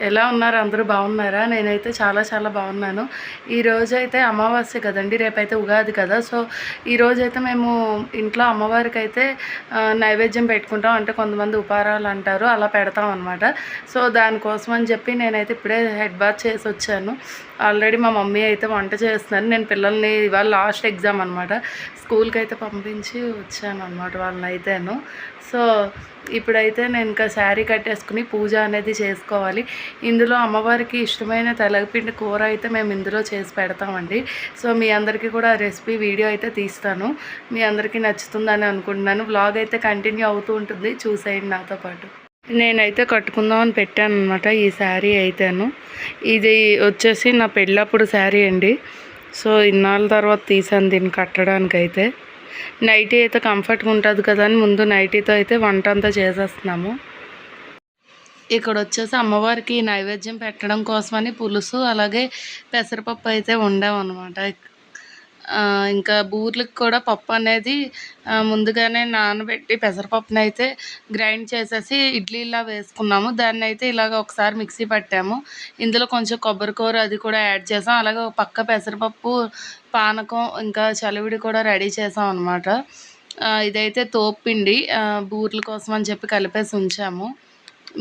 ఎలా ఉన్నారు? అందరూ బాగున్నారా? నేనైతే చాలా చాలా బాగున్నాను. ఈ అయితే అమావాస్య కదండి. రేపైతే ఉగాది కదా. సో ఈరోజైతే మేము ఇంట్లో అమ్మవారికి అయితే నైవేద్యం పెట్టుకుంటాం. అంటే కొంతమంది ఉపారాలు అంటారు. అలా పెడతాం అనమాట సో దానికోసం అని చెప్పి నేనైతే ఇప్పుడే హెడ్ బాత్ చేసి వచ్చాను. ఆల్రెడీ మా మమ్మీ అయితే వంట చేస్తున్నాను నేను పిల్లల్ని ఇవాళ లాస్ట్ ఎగ్జామ్ అనమాట స్కూల్కి అయితే పంపించి వచ్చాను అనమాట వాళ్ళని అయితేను సో ఇప్పుడైతే నేను ఇంకా శారీ కట్టేసుకుని పూజ అనేది చేసుకోవాలి. ఇందులో అమ్మవారికి ఇష్టమైన తెలగపిండి కూర అయితే మేము ఇందులో చేసి పెడతామండి. సో మీ అందరికీ కూడా రెసిపీ వీడియో అయితే తీస్తాను. మీ అందరికీ నచ్చుతుందని అనుకుంటున్నాను. వ్లాగ్ అయితే కంటిన్యూ అవుతూ ఉంటుంది. చూసేయండి నాతో పాటు. నేనైతే కట్టుకుందామని పెట్టాను అనమాట ఈ శారీ అయితేను. ఇది వచ్చేసి నా పెళ్ళప్పుడు శారీ అండి. సో ఇన్నాళ్ళ తర్వాత తీసాను దీన్ని కట్టడానికి అయితే నైటీ అయితే కంఫర్ట్గా ఉంటుంది కదా అని ముందు నైటీతో అయితే వంట అంతా చేసేస్తున్నాము. ఇక్కడ వచ్చేసి అమ్మవారికి నైవేద్యం పెట్టడం కోసమని పులుసు అలాగే పెసరపప్పు అయితే వండాం అనమాట ఇంకా బూర్లకు కూడా పప్పు అనేది ముందుగానే నానబెట్టి పెసరపప్పుని అయితే గ్రైండ్ చేసేసి ఇడ్లీలా వేసుకున్నాము. దాన్ని అయితే ఇలాగ ఒకసారి మిక్సీ పట్టాము. ఇందులో కొంచెం కొబ్బరి కూర అది కూడా యాడ్ చేసాం. అలాగే పక్క పెసరపప్పు పానకం ఇంకా చలివిడి కూడా రెడీ చేసాం అనమాట ఇదైతే తోపిండి బూర్ల కోసం అని చెప్పి కలిపేసి ఉంచాము.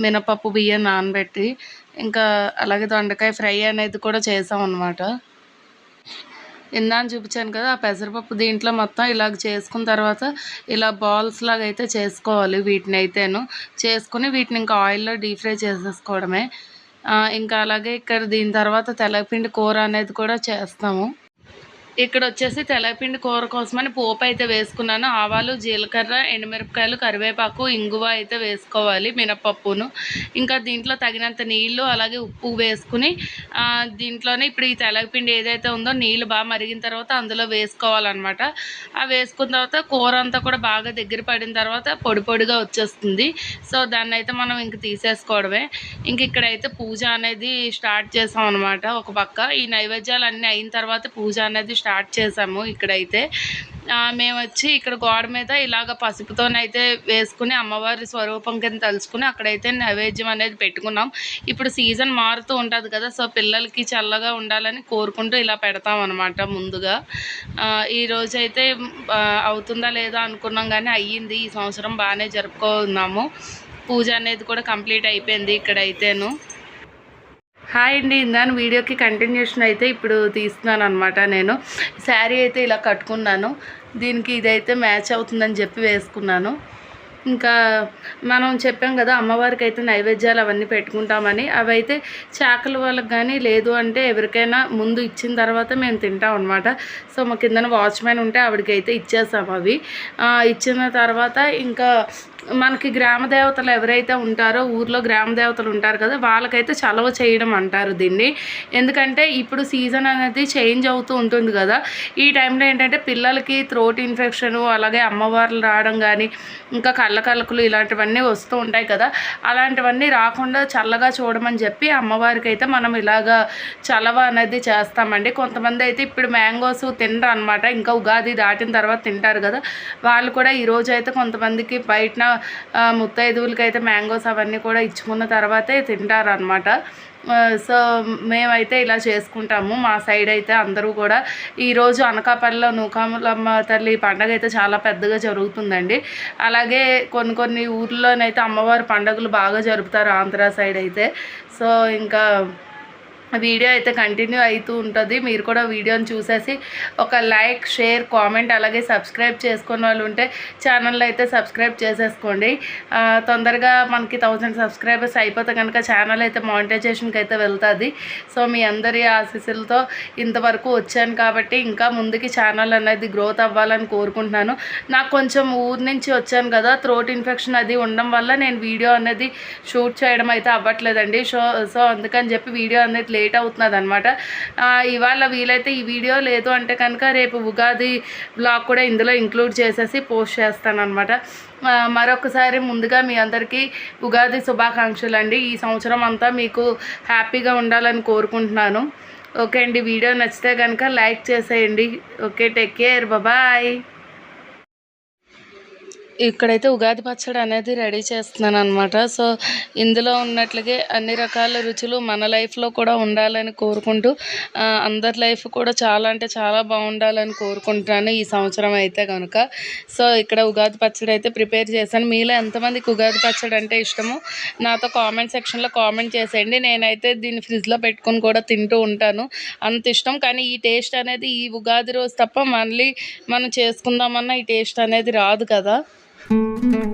మినపప్పు బియ్యం నానబెట్టి ఇంకా అలాగే దొండకాయ ఫ్రై అనేది కూడా చేసాం అనమాట ఇందాక చూపించాను కదా ఆ పెసరపప్పు దీంట్లో మొత్తం ఇలాగ చేసుకున్న తర్వాత ఇలా బాల్స్ లాగా అయితే చేసుకోవాలి వీటిని అయితేను. చేసుకుని వీటిని ఇంకా ఆయిల్లో డీప్ ఫ్రై చేసేసుకోవడమే. ఇంకా అలాగే ఇక్కడ దీని తర్వాత తెల్లపిండి కూర అనేది కూడా చేస్తాము. ఇక్కడ వచ్చేసి తెల్లపిండి కూర కోసమని పోపు అయితే వేసుకున్నాను. ఆవాలు జీలకర్ర ఎండుమిరపకాయలు కరివేపాకు ఇంగువ అయితే వేసుకోవాలి మినపప్పును ఇంకా దీంట్లో తగినంత నీళ్ళు అలాగే ఉప్పు వేసుకుని దీంట్లోనే ఇప్పుడు ఈ తెల్లపిండి ఏదైతే ఉందో నీళ్ళు బాగా మరిగిన తర్వాత అందులో వేసుకోవాలన్నమాట. ఆ వేసుకున్న తర్వాత కూర అంతా కూడా బాగా దగ్గర పడిన తర్వాత పొడి పొడిగా వచ్చేస్తుంది. సో దాన్ని అయితే మనం ఇంక తీసేసుకోవడమే. ఇంక ఇక్కడైతే పూజ అనేది స్టార్ట్ చేసాం అనమాట ఒక పక్క. ఈ నైవేద్యాలు అన్నీ అయిన తర్వాత పూజ అనేది స్టార్ట్ చేసాము ఇక్కడైతే. మేము వచ్చి ఇక్కడ గోడ మీద ఇలాగ పసుపుతోనైతే వేసుకుని అమ్మవారి స్వరూపం కింద తలుచుకుని అక్కడైతే నైవేద్యం అనేది పెట్టుకున్నాం. ఇప్పుడు సీజన్ మారుతూ ఉంటుంది కదా సో పిల్లలకి చల్లగా ఉండాలని కోరుకుంటూ ఇలా పెడతాం అనమాట ముందుగా. ఈరోజు అయితే అవుతుందా లేదా అనుకున్నాం కానీ అయ్యింది. ఈ సంవత్సరం బాగానే జరుపుకున్నాము. పూజ అనేది కూడా కంప్లీట్ అయిపోయింది ఇక్కడైతేను. హాయ్ అండి ఇందాను వీడియోకి కంటిన్యూషన్ అయితే ఇప్పుడు తీస్తున్నాను అనమాట నేను. శారీ అయితే ఇలా కట్టుకున్నాను. దీనికి ఇదైతే మ్యాచ్ అవుతుందని చెప్పి వేసుకున్నాను. ఇంకా మనం చెప్పాం కదా అమ్మవారికి అయితే నైవేద్యాలు అవన్నీ పెట్టుకుంటామని. అవైతే చాకలి వాళ్ళకి కానీ లేదు అంటే ఎవరికైనా ముందు ఇచ్చిన తర్వాత మేము తింటాం అనమాట సో మా కిందన వాచ్మెన్ ఉంటే ఆవిడకైతే అయితే ఇచ్చేసాం అవి ఇచ్చిన తర్వాత ఇంకా మనకి గ్రామ దేవతలు ఎవరైతే ఉంటారో ఊర్లో గ్రామ దేవతలు ఉంటారు కదా వాళ్ళకైతే చలవ చేయడం అంటారు దీన్ని. ఎందుకంటే ఇప్పుడు సీజన్ అనేది చేంజ్ అవుతూ ఉంటుంది కదా. ఈ టైంలో ఏంటంటే పిల్లలకి థ్రోట్ ఇన్ఫెక్షన్ అలాగే అమ్మవార్లు రావడం కానీ ఇంకా కళ్ళ ఇలాంటివన్నీ వస్తూ ఉంటాయి కదా. అలాంటివన్నీ రాకుండా చల్లగా చూడమని చెప్పి అమ్మవారికి అయితే మనం ఇలాగా చలవ అనేది చేస్తామండి. కొంతమంది అయితే ఇప్పుడు మ్యాంగోస్ తినరు అనమాట ఇంకా ఉగాది దాటిన తర్వాత తింటారు కదా. వాళ్ళు కూడా ఈరోజు అయితే కొంతమందికి బయట ముత్తైదువులకి అయితే మ్యాంగోస్ అవన్నీ కూడా ఇచ్చుకున్న తర్వాతే తింటారు అనమాట సో మేమైతే ఇలా చేసుకుంటాము. మా సైడ్ అయితే అందరూ కూడా ఈరోజు అనకాపల్లిలో నూకాములమ్మ తల్లి పండగ అయితే చాలా పెద్దగా జరుగుతుందండి. అలాగే కొన్ని కొన్ని ఊర్లోనైతే అమ్మవారి పండుగలు బాగా జరుపుతారు ఆంధ్ర సైడ్ అయితే. సో ఇంకా వీడియో అయితే కంటిన్యూ అవుతూ ఉంటుంది. మీరు కూడా వీడియోని చూసేసి ఒక లైక్ షేర్ కామెంట్ అలాగే సబ్స్క్రైబ్ చేసుకున్న వాళ్ళు ఉంటే ఛానల్లో అయితే సబ్స్క్రైబ్ చేసేసుకోండి. తొందరగా మనకి థౌజండ్ సబ్స్క్రైబర్స్ అయిపోతే కనుక ఛానల్ అయితే మానిటైజేషన్కి అయితే వెళ్తుంది. సో మీ అందరి ఆశీస్సులతో ఇంతవరకు వచ్చాను కాబట్టి ఇంకా ముందుకి ఛానల్ అనేది గ్రోత్ అవ్వాలని కోరుకుంటున్నాను. నాకు కొంచెం ఊరు నుంచి వచ్చాను కదా థ్రోట్ ఇన్ఫెక్షన్ అది ఉండడం వల్ల నేను వీడియో అనేది షూట్ చేయడం అయితే అవ్వట్లేదండి. సో సో అందుకని చెప్పి వీడియో అనేది లేట్ అవుతున్నది అనమాట ఇవాళ వీలైతే ఈ వీడియో లేదు అంటే కనుక రేపు ఉగాది బ్లాగ్ కూడా ఇందులో ఇంక్లూడ్ చేసేసి పోస్ట్ చేస్తాను అనమాట మరొకసారి ముందుగా మీ అందరికీ ఉగాది శుభాకాంక్షలు అండి ఈ సంవత్సరం అంతా మీకు హ్యాపీగా ఉండాలని కోరుకుంటున్నాను. ఓకే అండి వీడియో నచ్చితే కనుక లైక్ చేసేయండి. ఓకే టేక్ కేర్ బాయ్ ఇక్కడైతే ఉగాది పచ్చడి అనేది రెడీ చేస్తున్నాను అనమాట సో ఇందులో ఉన్నట్లుగే అన్ని రకాల రుచులు మన లైఫ్లో కూడా ఉండాలని కోరుకుంటూ అందరి లైఫ్ కూడా చాలా అంటే చాలా బాగుండాలని కోరుకుంటున్నాను ఈ సంవత్సరం అయితే కనుక సో ఇక్కడ ఉగాది పచ్చడి అయితే ప్రిపేర్ చేశాను. మీలో ఎంతమందికి ఉగాది పచ్చడి అంటే ఇష్టమో నాతో కామెంట్ సెక్షన్లో కామెంట్ చేసేయండి. నేనైతే దీన్ని ఫ్రిడ్జ్లో పెట్టుకొని కూడా తింటూ ఉంటాను. అంత ఇష్టం. కానీ ఈ టేస్ట్ అనేది ఈ ఉగాది రోజు తప్ప మళ్ళీ మనం చేసుకుందామన్నా ఈ టేస్ట్ అనేది రాదు కదా. Mm-hmm.